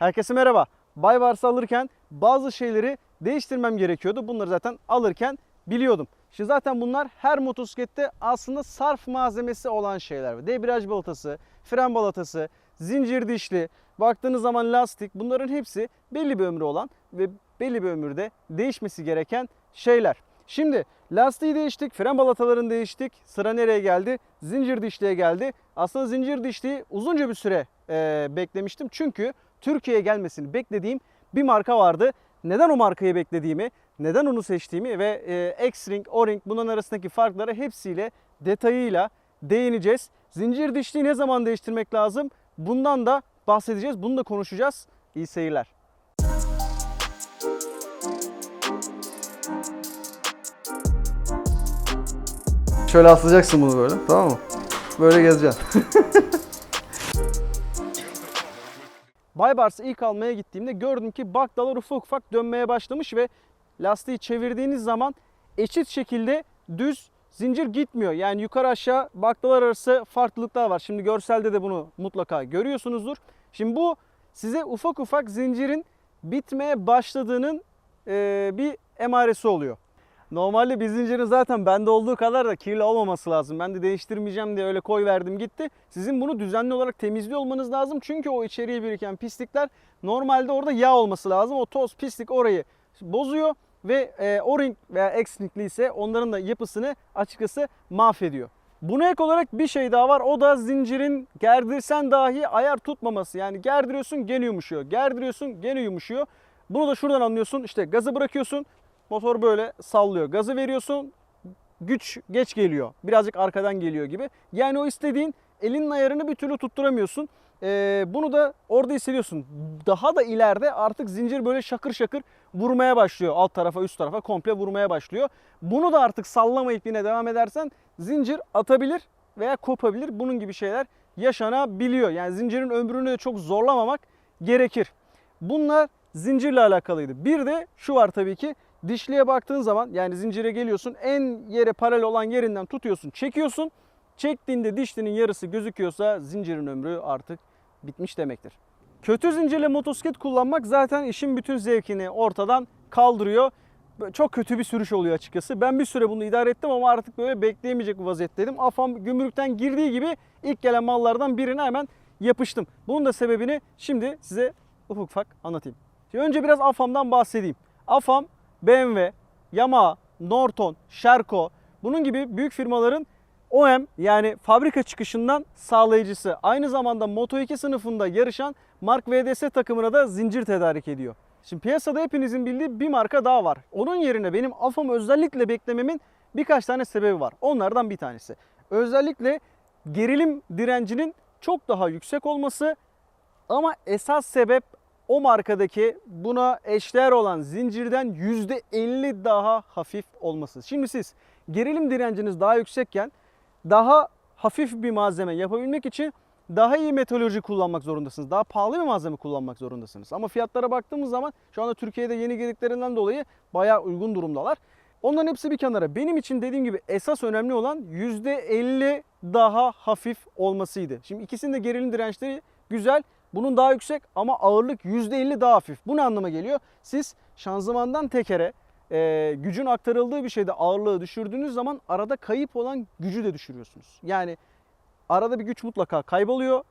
Herkese merhaba. Baybars'ı alırken bazı şeyleri değiştirmem gerekiyordu. Bunları zaten alırken biliyordum. Şimdi zaten bunlar her motosiklette aslında sarf malzemesi olan şeyler. Debriyaj balatası, fren balatası, zincir dişli, baktığınız zaman lastik bunların hepsi belli bir ömrü olan ve belli bir ömürde değişmesi gereken şeyler. Şimdi lastiği değiştik, fren balatalarını değiştik. Sıra nereye geldi? Zincir dişliğe geldi. Aslında zincir dişliği uzunca bir süre e, beklemiştim. Çünkü Türkiye'ye gelmesini beklediğim bir marka vardı. Neden o markayı beklediğimi, neden onu seçtiğimi ve e, X-Ring, O-Ring bunların arasındaki farkları hepsiyle detayıyla değineceğiz. Zincir dişliği ne zaman değiştirmek lazım? Bundan da bahsedeceğiz. Bunu da konuşacağız. İyi seyirler. Şöyle aslayacaksın bunu böyle tamam mı? Böyle gezeceksin. Baybars'ı ilk almaya gittiğimde gördüm ki bakdalar ufak ufak dönmeye başlamış ve lastiği çevirdiğiniz zaman eşit şekilde düz zincir gitmiyor. Yani yukarı aşağı bakdalar arası farklılıklar var. Şimdi görselde de bunu mutlaka görüyorsunuzdur. Şimdi bu size ufak ufak zincirin bitmeye başladığının bir emaresi oluyor. Normalde bir zincirin zaten bende olduğu kadar da kirli olmaması lazım. Ben de değiştirmeyeceğim diye öyle koy verdim gitti. Sizin bunu düzenli olarak temizliyor olmanız lazım. Çünkü o içeriye biriken pislikler normalde orada yağ olması lazım. O toz pislik orayı bozuyor ve e, O-ring veya X-ring'li ise onların da yapısını açıkçası mahvediyor. Buna ek olarak bir şey daha var. O da zincirin gerdirsen dahi ayar tutmaması. Yani gerdiriyorsun gene yumuşuyor. Gerdiriyorsun gene yumuşuyor. Bunu da şuradan anlıyorsun. İşte gazı bırakıyorsun. Motor böyle sallıyor. Gazı veriyorsun. Güç geç geliyor. Birazcık arkadan geliyor gibi. Yani o istediğin elinin ayarını bir türlü tutturamıyorsun. Ee, bunu da orada hissediyorsun. Daha da ileride artık zincir böyle şakır şakır vurmaya başlıyor. Alt tarafa üst tarafa komple vurmaya başlıyor. Bunu da artık sallamayıp yine devam edersen zincir atabilir veya kopabilir. Bunun gibi şeyler yaşanabiliyor. Yani zincirin ömrünü de çok zorlamamak gerekir. Bunlar zincirle alakalıydı. Bir de şu var tabii ki dişliye baktığın zaman yani zincire geliyorsun en yere paralel olan yerinden tutuyorsun çekiyorsun. Çektiğinde dişlinin yarısı gözüküyorsa zincirin ömrü artık bitmiş demektir. Kötü zincirle motosiklet kullanmak zaten işin bütün zevkini ortadan kaldırıyor. Çok kötü bir sürüş oluyor açıkçası. Ben bir süre bunu idare ettim ama artık böyle bekleyemeyecek bir vaziyetteydim. Afam gümrükten girdiği gibi ilk gelen mallardan birine hemen yapıştım. Bunun da sebebini şimdi size ufak ufak anlatayım. Önce biraz Afam'dan bahsedeyim. Afam, BMW, Yamaha, Norton, Sherco bunun gibi büyük firmaların OEM yani fabrika çıkışından sağlayıcısı. Aynı zamanda Moto2 sınıfında yarışan Mark VDS takımına da zincir tedarik ediyor. Şimdi piyasada hepinizin bildiği bir marka daha var. Onun yerine benim AFAM'ı özellikle beklememin birkaç tane sebebi var. Onlardan bir tanesi. Özellikle gerilim direncinin çok daha yüksek olması ama esas sebep o markadaki buna eşdeğer olan zincirden %50 daha hafif olması. Şimdi siz gerilim direnciniz daha yüksekken daha hafif bir malzeme yapabilmek için daha iyi metalurji kullanmak zorundasınız. Daha pahalı bir malzeme kullanmak zorundasınız. Ama fiyatlara baktığımız zaman şu anda Türkiye'de yeni girdiklerinden dolayı bayağı uygun durumdalar. Onların hepsi bir kenara. Benim için dediğim gibi esas önemli olan %50 daha hafif olmasıydı. Şimdi ikisinin de gerilim dirençleri güzel. Bunun daha yüksek ama ağırlık %50 daha hafif. Bu ne anlama geliyor? Siz şanzımandan tekere e, gücün aktarıldığı bir şeyde ağırlığı düşürdüğünüz zaman arada kayıp olan gücü de düşürüyorsunuz. Yani arada bir güç mutlaka kayboluyor.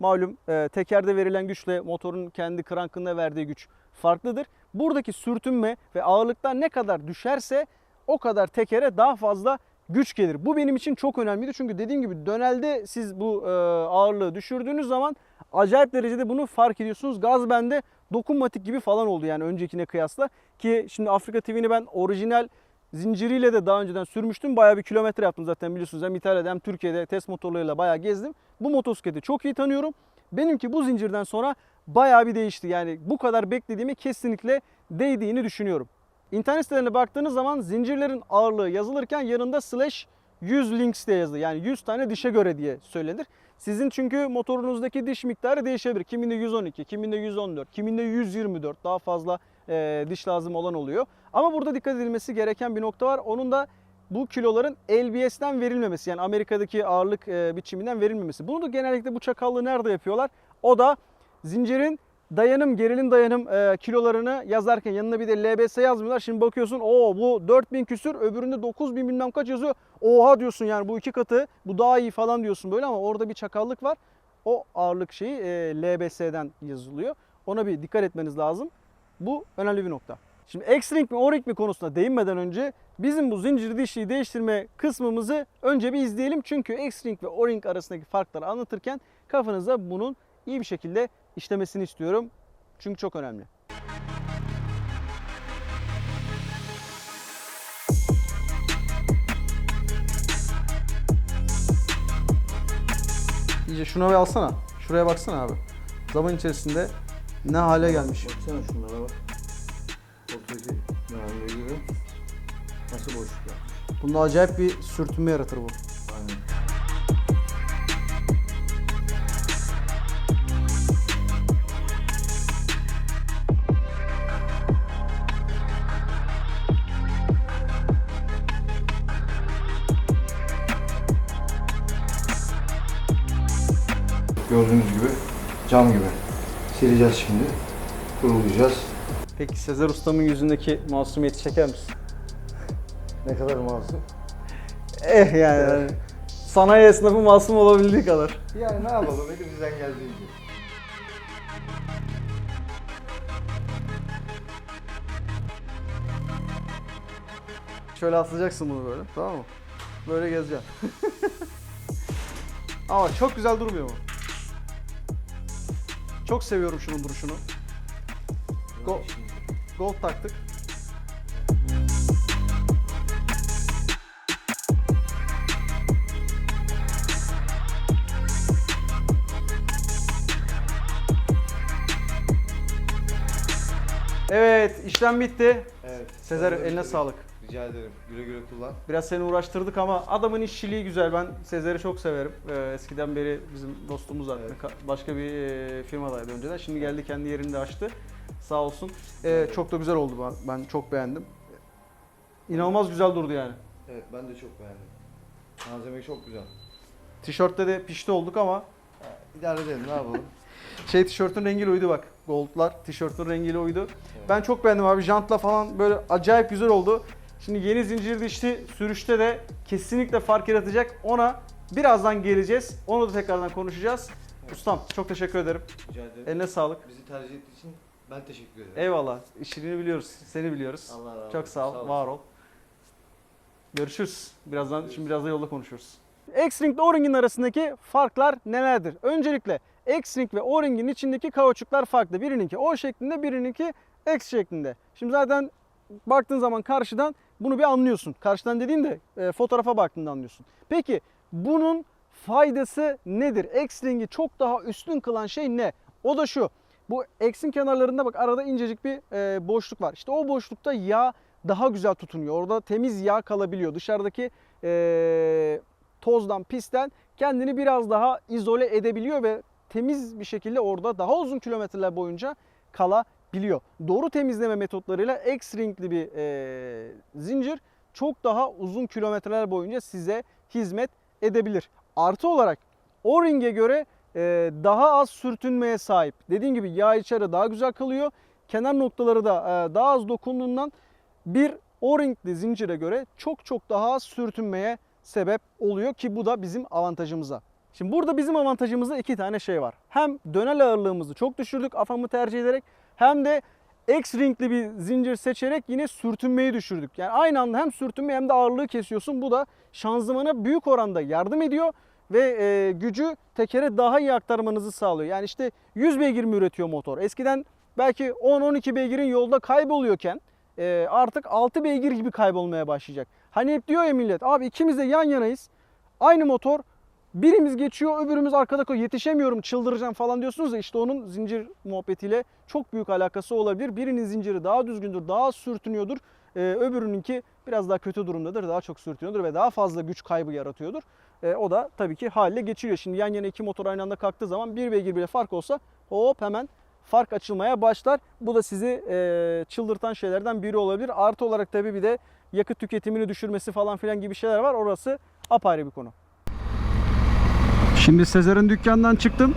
Malum e, tekerde verilen güçle motorun kendi krankında verdiği güç farklıdır. Buradaki sürtünme ve ağırlıklar ne kadar düşerse o kadar tekere daha fazla güç gelir. Bu benim için çok önemliydi. Çünkü dediğim gibi dönelde siz bu e, ağırlığı düşürdüğünüz zaman acayip derecede bunu fark ediyorsunuz. Gaz bende dokunmatik gibi falan oldu yani öncekine kıyasla. Ki şimdi Afrika TV'ni ben orijinal zinciriyle de daha önceden sürmüştüm. Bayağı bir kilometre yaptım zaten biliyorsunuz. Hem İtalya'da hem Türkiye'de test motorlarıyla bayağı gezdim. Bu motosikleti çok iyi tanıyorum. Benimki bu zincirden sonra bayağı bir değişti. Yani bu kadar beklediğimi kesinlikle değdiğini düşünüyorum. İnternet sitelerine baktığınız zaman zincirlerin ağırlığı yazılırken yanında slash 100 links diye yazılır. Yani 100 tane dişe göre diye söylenir. Sizin çünkü motorunuzdaki diş miktarı değişebilir. Kiminde 112, kiminde 114, kiminde 124 daha fazla e, diş lazım olan oluyor. Ama burada dikkat edilmesi gereken bir nokta var. Onun da bu kiloların LBS'den verilmemesi yani Amerika'daki ağırlık e, biçiminden verilmemesi. Bunu da genellikle bu çakallığı nerede yapıyorlar? O da zincirin dayanım, gerilim dayanım e, kilolarını yazarken yanına bir de LBS yazmıyorlar. Şimdi bakıyorsun o bu 4000 küsür öbüründe 9000 bilmem kaç yazıyor. Oha diyorsun yani bu iki katı bu daha iyi falan diyorsun böyle ama orada bir çakallık var. O ağırlık şeyi e, LBS'den yazılıyor. Ona bir dikkat etmeniz lazım. Bu önemli bir nokta. Şimdi X-Ring mi O-Ring mi konusuna değinmeden önce bizim bu zincir dişliği değiştirme kısmımızı önce bir izleyelim. Çünkü X-Ring ve O-Ring arasındaki farkları anlatırken kafanıza bunun iyi bir şekilde işlemesini istiyorum. Çünkü çok önemli. İyice şuna bir alsana. Şuraya baksana abi. Zaman içerisinde ne hale gelmiş. Baksana şunlara bak. Ortadaki mühendisliğe gibi nasıl boşluklar. Bunda acayip bir sürtünme yaratır bu. Gördüğünüz gibi cam gibi. Sileceğiz şimdi. Kurulayacağız. Peki Sezer Ustam'ın yüzündeki masumiyeti çeker misin? Ne kadar masum. Eh yani. hani Sanayi esnafı masum olabildiği kadar. Yani ne yapalım elimizden geldiğince. Şöyle aslayacaksın bunu böyle tamam mı? Böyle gezeceksin. Ama çok güzel durmuyor mu? Çok seviyorum şunun duruşunu. Go- Gold taktık. Evet, işlem bitti. Evet. Sezer, eline bitirdik. sağlık. Rica ederim. Güle güle kullan. Biraz seni uğraştırdık ama adamın işçiliği güzel. Ben Sezer'i çok severim. Ee, eskiden beri bizim dostumuz zaten. Evet. Ka- Başka bir e, firmadaydı önceden. Şimdi geldi kendi yerini de açtı. Sağ olsun. Ee, çok da güzel oldu. Ben, ben çok beğendim. İnanılmaz güzel durdu yani. Evet ben de çok beğendim. Malzeme çok güzel. Tişörtte de pişti olduk ama İdare edelim ne yapalım. şey tişörtün rengiyle uydu bak. Goldlar tişörtün rengiyle uydu. Ben çok beğendim abi. Jantla falan böyle acayip güzel oldu. Şimdi yeni zincir dişli sürüşte de kesinlikle fark yaratacak. Ona birazdan geleceğiz. Onu da tekrardan konuşacağız. Ustam çok teşekkür ederim. Rica ederim. Eline sağlık. Bizi tercih ettiği için ben teşekkür ederim. Eyvallah. İşini biliyoruz. Seni biliyoruz. Allah razı olsun. Çok sağ ol. olasın. var ol. Görüşürüz. Birazdan şimdi biraz da yolda konuşuruz. X-Ring ile O-Ring'in arasındaki farklar nelerdir? Öncelikle X-Ring ve O-Ring'in içindeki kauçuklar farklı. Birininki O şeklinde, birininki X şeklinde. Şimdi zaten baktığın zaman karşıdan bunu bir anlıyorsun. Karşıdan dediğin de e, fotoğrafa baktığında anlıyorsun. Peki bunun faydası nedir? X-Ring'i çok daha üstün kılan şey ne? O da şu. Bu X'in kenarlarında bak arada incecik bir e, boşluk var. İşte o boşlukta yağ daha güzel tutunuyor. Orada temiz yağ kalabiliyor. Dışarıdaki e, tozdan, pisten kendini biraz daha izole edebiliyor ve temiz bir şekilde orada daha uzun kilometreler boyunca kalabiliyor. Doğru temizleme metotlarıyla X-ringli bir e, zincir çok daha uzun kilometreler boyunca size hizmet edebilir. Artı olarak O-ring'e göre e, daha az sürtünmeye sahip. Dediğim gibi yağ içeri daha güzel kalıyor. Kenar noktaları da e, daha az dokunduğundan bir O-ringli zincire göre çok çok daha az sürtünmeye sebep oluyor ki bu da bizim avantajımıza. Şimdi burada bizim avantajımızda iki tane şey var. Hem dönel ağırlığımızı çok düşürdük afamı tercih ederek hem de X-ringli bir zincir seçerek yine sürtünmeyi düşürdük. Yani aynı anda hem sürtünme hem de ağırlığı kesiyorsun. Bu da şanzımana büyük oranda yardım ediyor ve e, gücü tekere daha iyi aktarmanızı sağlıyor. Yani işte 100 beygir mi üretiyor motor? Eskiden belki 10-12 beygirin yolda kayboluyorken e, artık 6 beygir gibi kaybolmaya başlayacak. Hani hep diyor ya millet abi ikimiz de yan yanayız. Aynı motor birimiz geçiyor öbürümüz arkada koyuyor. Yetişemiyorum çıldıracağım falan diyorsunuz ya işte onun zincir muhabbetiyle çok büyük alakası olabilir. Birinin zinciri daha düzgündür, daha sürtünüyordur. Ee, öbürününki biraz daha kötü durumdadır, daha çok sürtünüyordur ve daha fazla güç kaybı yaratıyordur. Ee, o da tabii ki haliyle geçiriyor. Şimdi yan yana iki motor aynı anda kalktığı zaman bir beygir bile fark olsa hop hemen fark açılmaya başlar. Bu da sizi e, çıldırtan şeylerden biri olabilir. Artı olarak tabii bir de yakıt tüketimini düşürmesi falan filan gibi şeyler var. Orası apayrı bir konu. Şimdi Sezer'in dükkanından çıktım.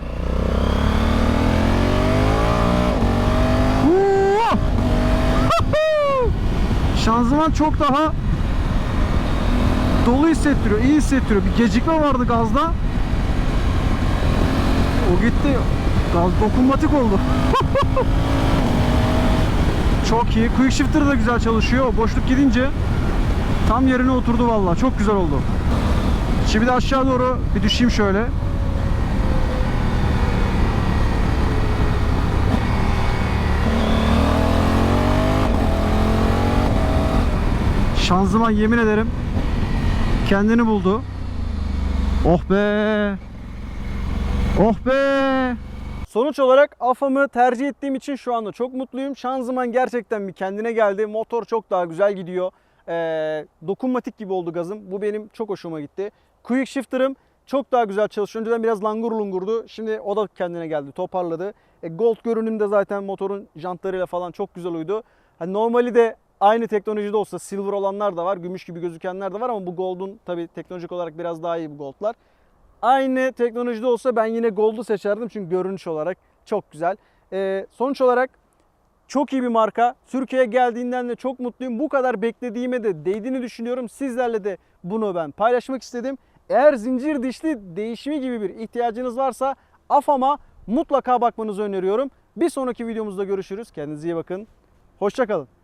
Şanzıman çok daha dolu hissettiriyor, iyi hissettiriyor. Bir gecikme vardı gazda. O gitti. Gaz dokunmatik oldu. çok iyi. Quick shifter da güzel çalışıyor. Boşluk gidince tam yerine oturdu vallahi. Çok güzel oldu. Şimdi de aşağı doğru bir düşeyim şöyle. Şanzıman yemin ederim kendini buldu. Oh be. Oh be. Sonuç olarak AFA'mı tercih ettiğim için şu anda çok mutluyum. Şanzıman gerçekten bir kendine geldi. Motor çok daha güzel gidiyor. Ee, dokunmatik gibi oldu gazım. Bu benim çok hoşuma gitti. Quick shifter'ım çok daha güzel çalışıyor. Önceden biraz langur lungurdu. Şimdi o da kendine geldi, toparladı. E, Gold görünüm de zaten motorun jantlarıyla falan çok güzel uydu. Hani normali de aynı teknolojide olsa silver olanlar da var, gümüş gibi gözükenler de var ama bu Gold'un tabii teknolojik olarak biraz daha iyi bu Gold'lar. Aynı teknolojide olsa ben yine Gold'u seçerdim çünkü görünüş olarak çok güzel. E, sonuç olarak çok iyi bir marka. Türkiye'ye geldiğinden de çok mutluyum. Bu kadar beklediğime de değdiğini düşünüyorum. Sizlerle de bunu ben paylaşmak istedim. Eğer zincir dişli değişimi gibi bir ihtiyacınız varsa AFAM'a mutlaka bakmanızı öneriyorum. Bir sonraki videomuzda görüşürüz. Kendinize iyi bakın. Hoşçakalın.